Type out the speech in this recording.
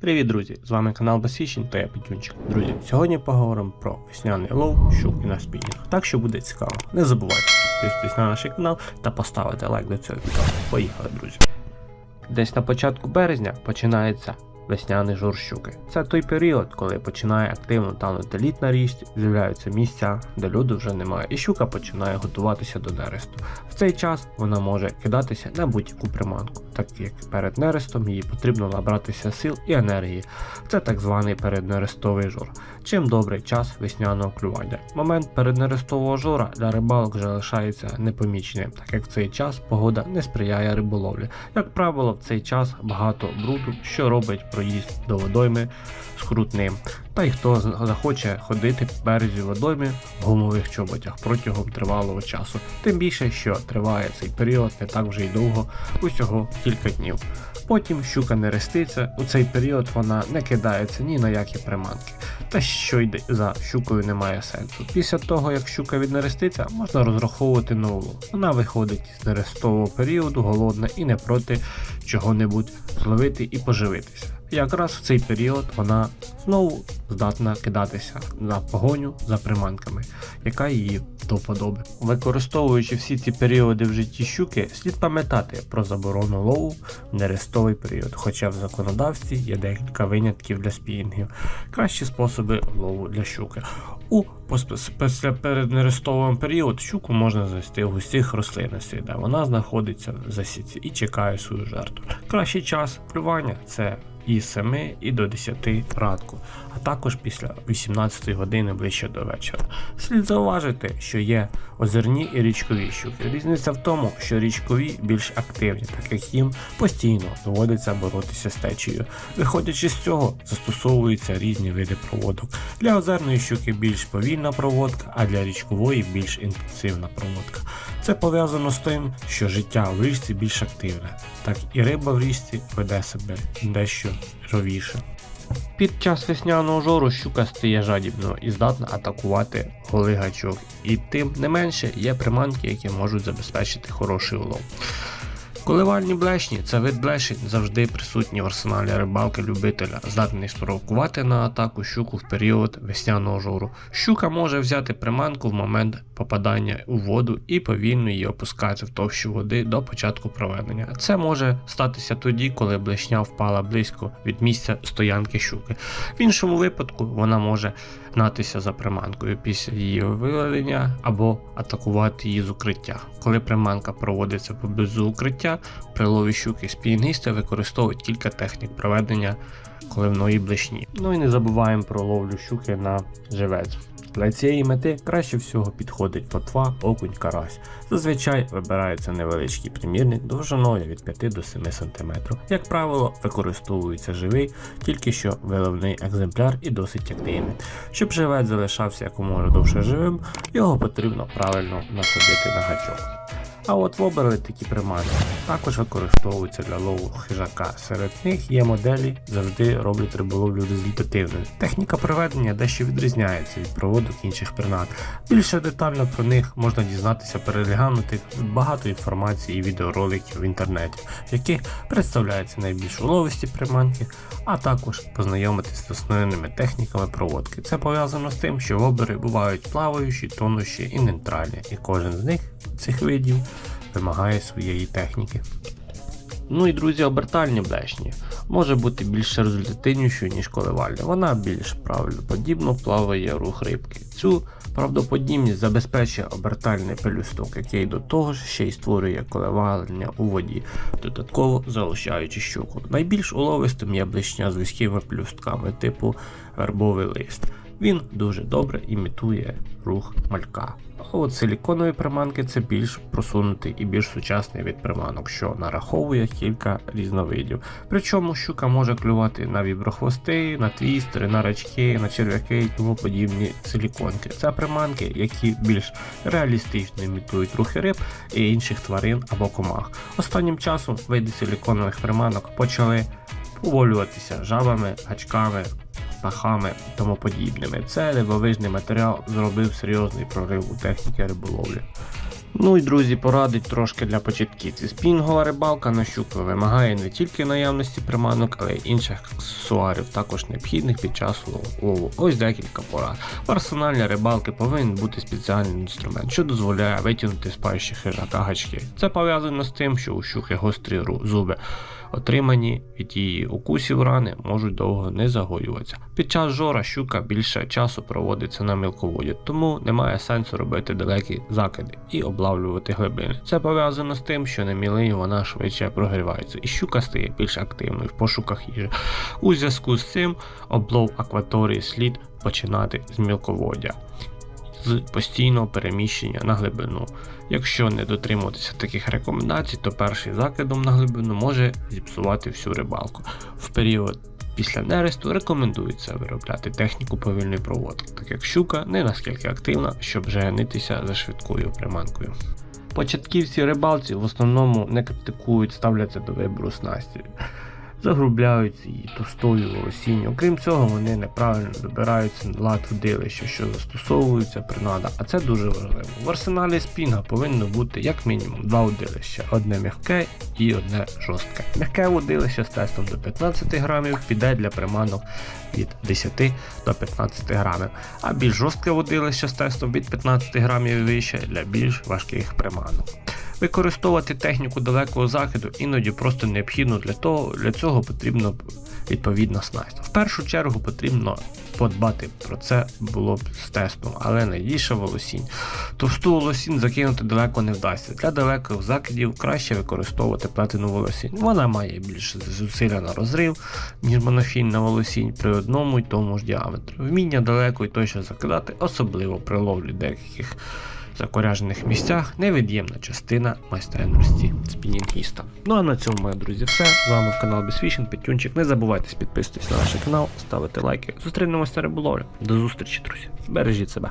Привіт, друзі! З вами канал Басвіщень та я Петюнчик. Друзі, сьогодні поговоримо про весняний лов, щуки на спінінг. Так що буде цікаво. Не забувайте підписатись на наш канал та поставити лайк до цього відео. Поїхали, друзі! Десь на початку березня починається весняний жур щуки. Це той період, коли починає активно танути лід на з'являються місця, де льоду вже немає, і щука починає готуватися до нересту. В цей час вона може кидатися на будь-яку приманку, так як перед нерестом їй потрібно набратися сил і енергії. Це так званий переднерестовий жур. Чим добрий час весняного клювання. Момент переднерестового жора для рибалок вже лишається непоміченим, так як в цей час погода не сприяє риболовлі. Як правило, в цей час багато бруду, що робить проїзд до водойми скрутним. Та й хто захоче ходити по березі водойми в гумових чоботях протягом тривалого часу. Тим більше, що триває цей період не так вже й довго, усього кілька днів. Потім щука не реститься, у цей період вона не кидається ні на які приманки. Та що йде за щукою немає сенсу. Після того, як щука віднереститься, можна розраховувати улов. Вона виходить з нерестового періоду, голодна і не проти чого-небудь зловити і поживитися. Якраз в цей період вона знову здатна кидатися на погоню за приманками, яка її до вподоби. Використовуючи всі ці періоди в житті щуки, слід пам'ятати про заборону лову в нерестовий період, хоча в законодавстві є декілька винятків для спінінгів, кращі способи лову для щуки. У переднерестового період щуку можна завести в густих рослинностях, де вона знаходиться в засідці і чекає свою жертву. Кращий час клювання це і 7 і до 10 ранку, а також після 18 години ближче до вечора. Слід зауважити, що є озерні і річкові щуки. Різниця в тому, що річкові більш активні, так як їм постійно доводиться боротися з течією. Виходячи з цього, застосовуються різні види проводок. Для озерної щуки більш повільна проводка, а для річкової більш інтенсивна проводка. Це пов'язано з тим, що життя в річці більш активне, так і риба в річці веде себе дещо жовіше. Під час весняного жору щука стає жадібною і здатна атакувати голий гачок. І тим не менше є приманки, які можуть забезпечити хороший улов. Коливальні блешні це вид блешень завжди присутній в арсеналі рибалки любителя, здатний спровокувати на атаку щуку в період весняного жору. Щука може взяти приманку в момент попадання у воду і повільно її опускати в товщу води до початку проведення. Це може статися тоді, коли блешня впала близько від місця стоянки щуки. В іншому випадку вона може гнатися за приманкою після її виведення або атакувати її з укриття. Коли приманка проводиться поблизу укриття, при лові щуки спінінгісти використовують кілька технік проведення коливної блешні. Ну і не забуваємо про ловлю щуки на живець. Для цієї мети краще всього підходить плотва, окунь, карась. Зазвичай вибирається невеличкий примірник довжиною від 5 до 7 см. Як правило, використовується живий, тільки що виливний екземпляр і досить активний. Щоб живець залишався якомога довше живим, його потрібно правильно насадити на гачок. А от воберли такі приманки також використовуються для лову хижака. Серед них є моделі, завжди роблять риболовлю результативною. Техніка проведення дещо відрізняється від проводок інших принад. Більше детально про них можна дізнатися, переглянути багато інформації і відеороликів в інтернеті, в яких представляються найбільш уловисті приманки, а також познайомитися з основними техніками проводки. Це пов'язано з тим, що вобери бувають плаваючі, тонущі і нейтральні, і кожен з них цих видів вимагає своєї техніки. Ну і друзі, обертальні блешні може бути більш результативнішою, ніж коливальня. Вона більш правильноподібно плаває рух рибки. Цю правдоподібність забезпечує обертальний пелюсток, який до того ж ще й створює коливання у воді, додатково залучаючи щуку. Найбільш уловистим є блешня з вузькими пелюстками типу вербовий лист. Він дуже добре імітує рух малька. А от силіконові приманки це більш просунутий і більш сучасний від приманок, що нараховує кілька різновидів. Причому щука може клювати на віброхвости, на твістери, на рачки, на черв'яки і тому подібні силіконки. Це приманки, які більш реалістично імітують рухи риб і інших тварин або комах. Останнім часом види силіконових приманок почали поволюватися жабами, гачками, птахами тому подібними. Це дивовижний матеріал зробив серйозний прорив у техніці риболовлі. Ну і друзі, порадить трошки для початківців. Спінгова рибалка на щуку вимагає не тільки наявності приманок, але й інших аксесуарів, також необхідних під час лову. Ось декілька порад. В арсеналі рибалки повинен бути спеціальний інструмент, що дозволяє витягнути з пащі хижака гачки. Це пов'язано з тим, що у щуки гострі зуби. Отримані від її укусів рани можуть довго не загоюватися. Під час жора щука більше часу проводиться на мілководі, тому немає сенсу робити далекі закиди і облавлювати глибини. Це пов'язано з тим, що на мілині вона швидше прогрівається, і щука стає більш активною в пошуках їжі. У зв'язку з цим облов акваторії слід починати з мілководдя. З постійного переміщення на глибину. Якщо не дотримуватися таких рекомендацій, то перший закидом на глибину може зіпсувати всю рибалку. В період після нересту рекомендується виробляти техніку повільної проводки, так як щука не наскільки активна, щоб женитися за швидкою приманкою. Початківці рибалці в основному не критикують, ставляться до вибору снасті. Загрубляють її товстою волосінню. Окрім цього, вони неправильно добираються на лад водилища, що застосовуються принада, а це дуже важливо. В арсеналі спінга повинно бути як мінімум два водилища: одне м'яке і одне жорстке. М'яке водилище з тестом до 15 грамів піде для приманок від 10 до 15 грамів, а більш жорстке водилище з тестом від 15 грамів вище для більш важких приманок. Використовувати техніку далекого закиду іноді просто необхідно для того, для цього потрібно відповідна снасть. В першу чергу потрібно подбати про це було б з тестом, але найбільше волосінь. Товсту волосінь закинути далеко не вдасться. Для далеких закидів краще використовувати плетену волосінь. Вона має більше зусилля на розрив, ніж монофільна волосінь при одному й тому ж діаметрі. Вміння далеко і точно закидати, особливо при ловлі деяких закоряжених місцях невід'ємна частина майстерності спінінгіста. Ну а на цьому, мої друзі, все. З вами канал Безфішінг, Петюнчик. Не забувайте підписуватись на наш канал, ставити лайки. Зустрінемося на риболовлі. До зустрічі, друзі. Бережіть себе.